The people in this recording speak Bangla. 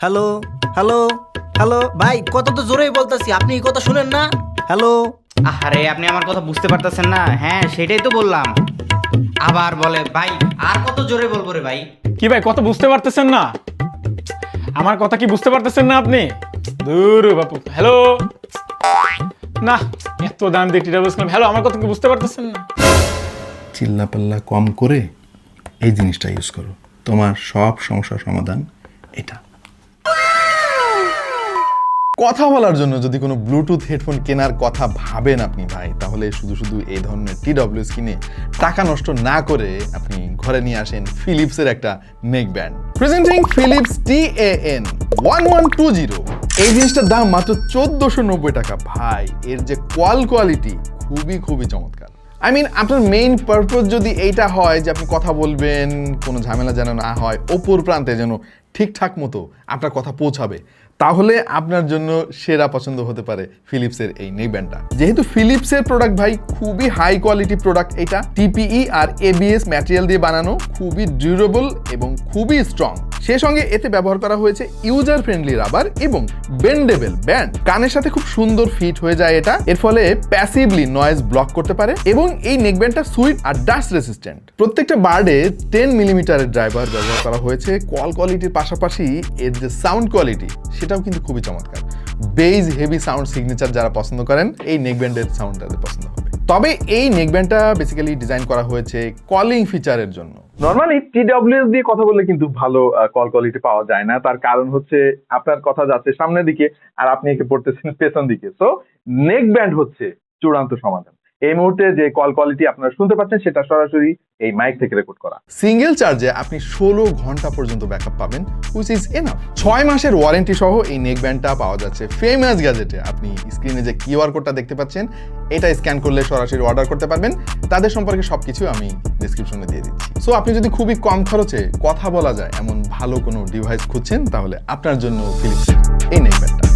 হ্যালো হ্যালো হ্যালো ভাই কত তো জোরেই বলতেছি আপনি এই কথা শুনেন না? হ্যালো আরে আপনি আমার কথা বুঝতে পারতেছেন না। হ্যাঁ সেটাই তো বললাম। আবার বলে ভাই আর কত জোরে বলব রে ভাই? কি ভাই কথা বুঝতে পারতেছেন না? আমার কথা কি বুঝতে পারতেছেন না আপনি? দূর বাপু হ্যালো না এত দাম দিয়ে টিটা বলছিলাম হ্যালো আমার কথা কি বুঝতে পারতেছেন না? চিল্লাপাল্লা কম করে এই জিনিসটা ইউজ করো। তোমার সব সমস্যার সমাধান এটা। কথা বলার জন্য যদি কোনো ব্লুটুথ হেডফোন কেনার কথা ভাবেন আপনি ভাই, তাহলে শুধু শুধু এই ধরনের টি ডব্লিউএস কিনে টাকা নষ্ট না করে আপনি ঘরে নিয়ে আসেন ফিলিপসের একটা neck band presenting Philips T A N one one two zero এই জিনিসটার দাম মাত্র চোদ্দশো নব্বই টাকা। ভাই, এর যে কোয়াল কোয়ালিটি খুবই খুবই চমৎকার। আই মিন আপনার মেইন পারপোজ যদি এইটা হয় যে আপনি কথা বলবেন, কোনো ঝামেলা যেন না হয় ওপর প্রান্তে যেন ঠিকঠাক মতো আপনার কথা পৌঁছাবে, তাহলে আপনার জন্য সেরা পছন্দ হতে পারে ফিলিপসের এই নেক ব্যান্ডটা। যেহেতু ফিলিপসের প্রোডাক্ট ভাই খুবই হাই কোয়ালিটি প্রোডাক্ট এটা টিপিই আর এবিএস ম্যাটেরিয়াল দিয়ে বানানো, খুবই ডিউরেবল এবং খুবই স্ট্রং সে সঙ্গে এতে ব্যবহার করা হয়েছে ইউজার ফ্রেন্ডলি রাবার এবং বেন্ডেবল ব্যান্ড কানের সাথে খুব সুন্দর ফিট হয়ে যায় এটা। এর ফলে প্যাসিভলি নয়েজ ব্লক করতে পারে এবং এই নেকব্যান্ডটা সুইট আর ডাস্ট রেসিস্ট্যান্ট প্রত্যেকটা বার্ডে টেন মিলিমিটারের ড্রাইভার ব্যবহার করা হয়েছে। কল কোয়ালিটির পাশাপাশি এর যে সাউন্ড কোয়ালিটি সেটাও কিন্তু খুবই চমৎকার। বেজ হেভি সাউন্ড সিগনেচার যারা পছন্দ করেন, এই নেকব্যান্ডের সাউন্ডটা পছন্দ হবে। তবে এই নেকব্যান্ডটা বেসিক্যালি ডিজাইন করা হয়েছে কলিং ফিচারের জন্য। নর্মালি টিডব্লিউএস দিয়ে কথা বললে কিন্তু ভালো কল কোয়ালিটি পাওয়া যায় না। তার কারণ হচ্ছে আপনার কথা যাচ্ছে সামনের দিকে আর আপনি একে পড়তেছেন পেছন দিকে। সো নেক ব্যান্ড হচ্ছে চূড়ান্ত সমাধান। এই মুহূর্তে যে কল কোয়ালিটি আপনারা শুনতে পাচ্ছেন, সেটা সরাসরি এই মাইক থেকে রেকর্ড করা। সিঙ্গেল চার্জে আপনি ষোলো ঘণ্টা পর্যন্ত ব্যাকআপ পাবেন হুইচ ইজ এনাফ ছয় মাসের ওয়ারেন্টি সহ এই নেক ব্যান্ডটা পাওয়া যাচ্ছে ফেমাস গ্যাজেটে আপনি স্ক্রিনে যে কিউআর কোডটা দেখতে পাচ্ছেন, এটা স্ক্যান করলে সরাসরি অর্ডার করতে পারবেন। তাদের সম্পর্কে সবকিছু আমি ডিসক্রিপশনে দিয়ে দিচ্ছি। সো আপনি যদি খুবই কম খরচে কথা বলা যায় এমন ভালো কোনো ডিভাইস খুঁজছেন, তাহলে আপনার জন্য ফিলিপসের এই নেই ব্যান্ড